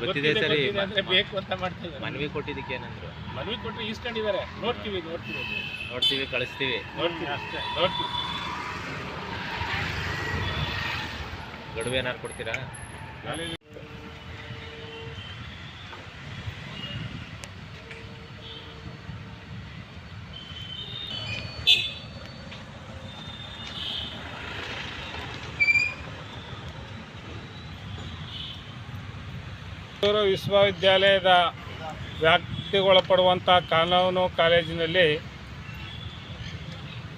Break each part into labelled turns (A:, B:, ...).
A: ಗೊತ್ತಿದೆ ಸರಿ.
B: ಅಂದ್ರೆ ಬೇಕು ಅಂತ ಮಾಡ್ತಾ ಇದ್ದಾರೆ.
A: ಮನವಿ ಕೊಟ್ಟಿದ್ದಕ್ಕೆ ಏನಂದ್ರು?
B: ಮನವಿ ಕೊಟ್ಟರೆ ಈಸ್ಕೊಂಡಿದ್ದಾರೆ ನೋಡ್ತೀವಿ ನೋಡ್ತೀವಿ
A: ನೋಡ್ತೀವಿ ಕಳಿಸ್ತೀವಿ.
B: ನೋಡ್ತೀವಿ ಅಷ್ಟೇ ನೋಡ್ತೀವಿ.
A: ಗಡುವೆ ಏನಾರು ಕೊಡ್ತೀರಾ
B: ಬೆಂಗಳೂರು ವಿಶ್ವವಿದ್ಯಾಲಯದ ವ್ಯಾಪ್ತಿಗೊಳಪಡುವಂಥ ಕಾನೂನು ಕಾಲೇಜಿನಲ್ಲಿ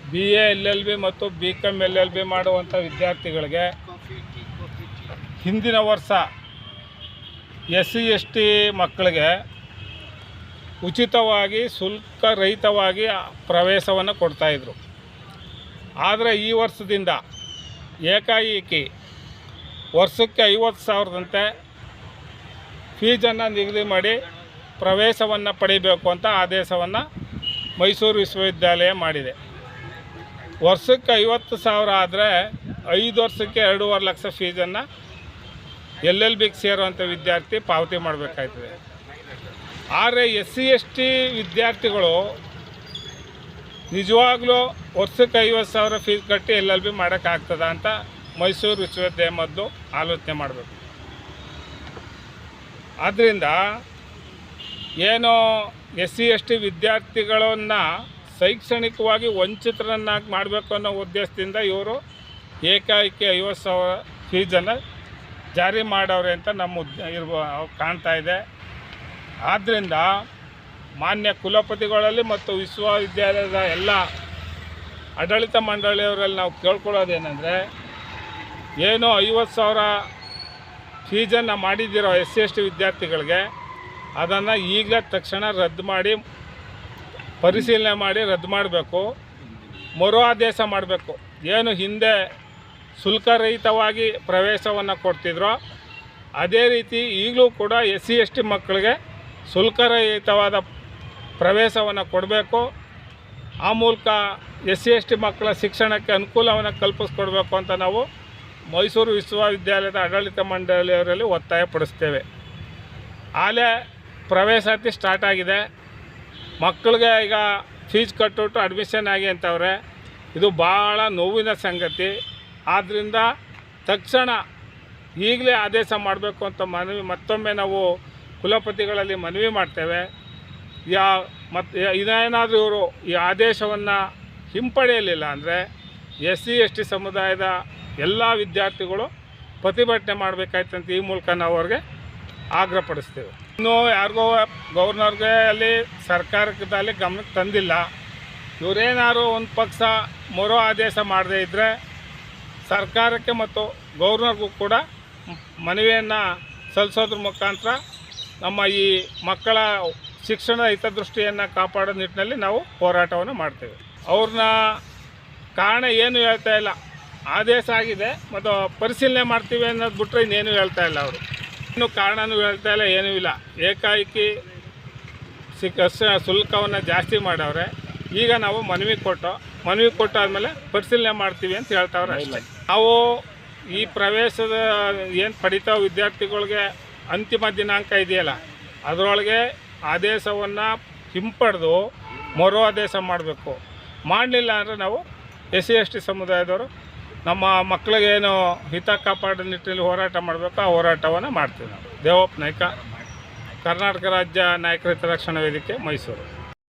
B: B A L L B ಮತ್ತು B Com L L B ಮಾಡುವಂಥ ವಿದ್ಯಾರ್ಥಿಗಳಿಗೆ ಹಿಂದಿನ ವರ್ಷ ಎಸ್ ಸಿ ಎಸ್ ಟಿ ಮಕ್ಕಳಿಗೆ ಉಚಿತವಾಗಿ ಶುಲ್ಕ ರಹಿತವಾಗಿ ಪ್ರವೇಶವನ್ನು ಕೊಡ್ತಾಯಿದ್ರು ಆದರೆ ಈ ವರ್ಷದಿಂದ ಏಕಾಏಕಿ ವರ್ಷಕ್ಕೆ ಐವತ್ತು ಸಾವಿರದಂತೆ ಫೀಸನ್ನು ನಿಗದಿ ಮಾಡಿ ಪ್ರವೇಶವನ್ನು ಪಡಿಬೇಕು ಅಂತ ಆದೇಶವನ್ನು ಮೈಸೂರು ವಿಶ್ವವಿದ್ಯಾಲಯ ಮಾಡಿದೆ. ವರ್ಷಕ್ಕೆ ಐವತ್ತು ಸಾವಿರ ಆದರೆ ಐದು ವರ್ಷಕ್ಕೆ ಎರಡೂವರೆ ಲಕ್ಷ ಫೀಸನ್ನು ಎಲ್ ಎಲ್ ಬಿಗೆ ಸೇರುವಂಥ ವಿದ್ಯಾರ್ಥಿ ಪಾವತಿ ಮಾಡಬೇಕಾಯ್ತದೆ. ಆದರೆ ಎಸ್ ಸಿ ಎಸ್ ಟಿ ವಿದ್ಯಾರ್ಥಿಗಳು ನಿಜವಾಗ್ಲೂ ವರ್ಷಕ್ಕೆ ಐವತ್ತು ಸಾವಿರ ಫೀಸ್ ಕಟ್ಟಿ ಎಲ್ ಎಲ್ ಬಿ ಮಾಡೋಕ್ಕಾಗ್ತದ ಅಂತ ಮೈಸೂರು ವಿಶ್ವವಿದ್ಯಾಲಯ ಮೊದಲು ಆಲೋಚನೆ ಮಾಡಬೇಕು. ಆದ್ದರಿಂದ ಏನು ಎಸ್ ಸಿ ಎಸ್ ಟಿ ವಿದ್ಯಾರ್ಥಿಗಳನ್ನು ಶೈಕ್ಷಣಿಕವಾಗಿ ವಂಚಿತರನ್ನಾಗಿ ಮಾಡಬೇಕು ಅನ್ನೋ ಉದ್ದೇಶದಿಂದ ಇವರು ಏಕಾಏಕಿ ಐವತ್ತು ಸಾವಿರ ಫೀಸನ್ನು ಜಾರಿ ಮಾಡವ್ರೆ ಅಂತ ನಮ್ಮ ಇರ್ಬೋ ಕಾಣ್ತಾ ಇದೆ. ಆದ್ದರಿಂದ ಮಾನ್ಯ ಕುಲಪತಿಗಳಲ್ಲಿ ಮತ್ತು ವಿಶ್ವವಿದ್ಯಾಲಯದ ಎಲ್ಲ ಆಡಳಿತ ಮಂಡಳಿಯವರಲ್ಲಿ ನಾವು ಕೇಳ್ಕೊಳ್ಳೋದೇನೆಂದರೆ, ಏನು ಐವತ್ತು ಸಾವಿರ ಫೀಸನ್ನು ಮಾಡಿದ್ದಿರೋ ಎಸ್ ಸಿ ಎಸ್ ಟಿ ವಿದ್ಯಾರ್ಥಿಗಳಿಗೆ ಅದನ್ನು ಈಗ ತಕ್ಷಣ ರದ್ದು ಮಾಡಿ, ಪರಿಶೀಲನೆ ಮಾಡಿ ರದ್ದು ಮಾಡಬೇಕು. ಮರು ಆದೇಶ ಮಾಡಬೇಕು. ಏನು ಹಿಂದೆ ಶುಲ್ಕರಹಿತವಾಗಿ ಪ್ರವೇಶವನ್ನು ಕೊಡ್ತಿದ್ರೋ, ಅದೇ ರೀತಿ ಈಗಲೂ ಕೂಡ ಎಸ್ ಸಿ ಎಸ್ ಟಿ ಮಕ್ಕಳಿಗೆ ಶುಲ್ಕರಹಿತವಾದ ಪ್ರವೇಶವನ್ನು ಕೊಡಬೇಕು. ಆ ಮೂಲಕ ಎಸ್ ಸಿ ಎಸ್ ಟಿ ಮಕ್ಕಳ ಶಿಕ್ಷಣಕ್ಕೆ ಅನುಕೂಲವನ್ನು ಕಲ್ಪಿಸ್ಕೊಡ್ಬೇಕು ಅಂತ ನಾವು ಮೈಸೂರು ವಿಶ್ವವಿದ್ಯಾಲಯದ ಆಡಳಿತ ಮಂಡಳಿಯವರಲ್ಲಿ ಒತ್ತಾಯಪಡಿಸ್ತೇವೆ ಆಲೇ ಪ್ರವೇಶಾತಿ ಸ್ಟಾರ್ಟ್ ಆಗಿದೆ. ಮಕ್ಕಳಿಗೆ ಈಗ ಫೀಸ್ ಕಟ್ಟಿಬಿಟ್ಟು ಅಡ್ಮಿಷನ್ ಆಗಿ ಅಂತವ್ರೆ, ಇದು ಭಾಳ ನೋವಿನ ಸಂಗತಿ. ಆದ್ದರಿಂದ ತಕ್ಷಣ ಈಗಲೇ ಆದೇಶ ಮಾಡಬೇಕು ಅಂತ ಮನವಿ, ಮತ್ತೊಮ್ಮೆ ನಾವು ಕುಲಪತಿಗಳಲ್ಲಿ ಮನವಿ ಮಾಡ್ತೇವೆ. ಯಾ ಮತ್ತು ಇದೇನಾದರೂ ಇವರು ಈ ಆದೇಶವನ್ನು ಹಿಂಪಡೆಯಲಿಲ್ಲ ಅಂದರೆ ಎಸ್ ಸಿ, ಎಸ್ ಟಿ ಸಮುದಾಯದ ಎಲ್ಲ ವಿದ್ಯಾರ್ಥಿಗಳು ಪ್ರತಿಭಟನೆ ಮಾಡಬೇಕಾಯ್ತಂತ ಈ ಮೂಲಕ ನಾವು ಅವ್ರಿಗೆ ಆಗ್ರಹಪಡಿಸ್ತೇವೆ ಇನ್ನು ಯಾರಿಗೋ ಗೌರ್ನರ್ಗೆ ಅಲ್ಲಿ ಸರ್ಕಾರದಲ್ಲಿ ಗಮನಕ್ಕೆ ತಂದಿಲ್ಲ. ಇವರೇನಾದ್ರು ಒಂದು ಪಕ್ಷ ಮರೋ ಆದೇಶ ಮಾಡದೇ ಇದ್ದರೆ ಸರ್ಕಾರಕ್ಕೆ ಮತ್ತು ಗೌರ್ನರ್ಗೂ ಕೂಡ ಮನವಿಯನ್ನು ಸಲ್ಲಿಸೋದ್ರ ಮುಖಾಂತರ ನಮ್ಮ ಈ ಮಕ್ಕಳ ಶಿಕ್ಷಣ ಹಿತದೃಷ್ಟಿಯನ್ನು ಕಾಪಾಡೋ ನಿಟ್ಟಿನಲ್ಲಿ ನಾವು ಹೋರಾಟವನ್ನು ಮಾಡ್ತೇವೆ. ಅವ್ರನ್ನ ಕಾರಣ ಏನು ಹೇಳ್ತಾ ಇಲ್ಲ. ಆದೇಶ ಆಗಿದೆ, ಮತ್ತು ಪರಿಶೀಲನೆ ಮಾಡ್ತೀವಿ ಅನ್ನೋದು ಬಿಟ್ಟರೆ ಇನ್ನೇನು ಹೇಳ್ತಾ ಇಲ್ಲ ಅವರು. ಇನ್ನು ಕಾರಣನೂ ಹೇಳ್ತಾ ಇಲ್ಲ, ಏನೂ ಇಲ್ಲ. ಏಕಾಏಕಿ ಸಿಕ್ಕ ಶುಲ್ಕವನ್ನು ಜಾಸ್ತಿ ಮಾಡವ್ರೆ. ಈಗ ನಾವು ಮನವಿ ಕೊಟ್ಟು, ಮನವಿ ಕೊಟ್ಟಾದಮೇಲೆ ಪರಿಶೀಲನೆ ಮಾಡ್ತೀವಿ ಅಂತ ಹೇಳ್ತಾವ್ರೆ ಅಷ್ಟೇ. ನಾವು ಈ ಪ್ರವೇಶದ ಏನು ಪಡಿತಾವ ವಿದ್ಯಾರ್ಥಿಗಳಿಗೆ ಅಂತಿಮ ದಿನಾಂಕ ಇದೆಯಲ್ಲ, ಅದರೊಳಗೆ ಆದೇಶವನ್ನು ಹಿಂಪಡೆದು ಮರು ಆದೇಶ ಮಾಡಬೇಕು. ಮಾಡಲಿಲ್ಲ ಅಂದರೆ ನಾವು ಎಸ್ ಸಿ ಎಸ್ ಟಿ ಸಮುದಾಯದವರು ನಮ್ಮ ಮಕ್ಕಳಿಗೇನು ಹಿತ ಕಾಪಾಡೋ ನಿಟ್ಟಿನಲ್ಲಿ ಹೋರಾಟ ಮಾಡಬೇಕು, ಆ ಹೋರಾಟವನ್ನು ಮಾಡ್ತೀವಿ ನಾವು. ದೇವೋಪ್ ನಾಯ್ಕ ಕರ್ನಾಟಕ ರಾಜ್ಯ ನಾಯಕರ ಹಿತರಕ್ಷಣಾ ವೇದಿಕೆ, ಮೈಸೂರು.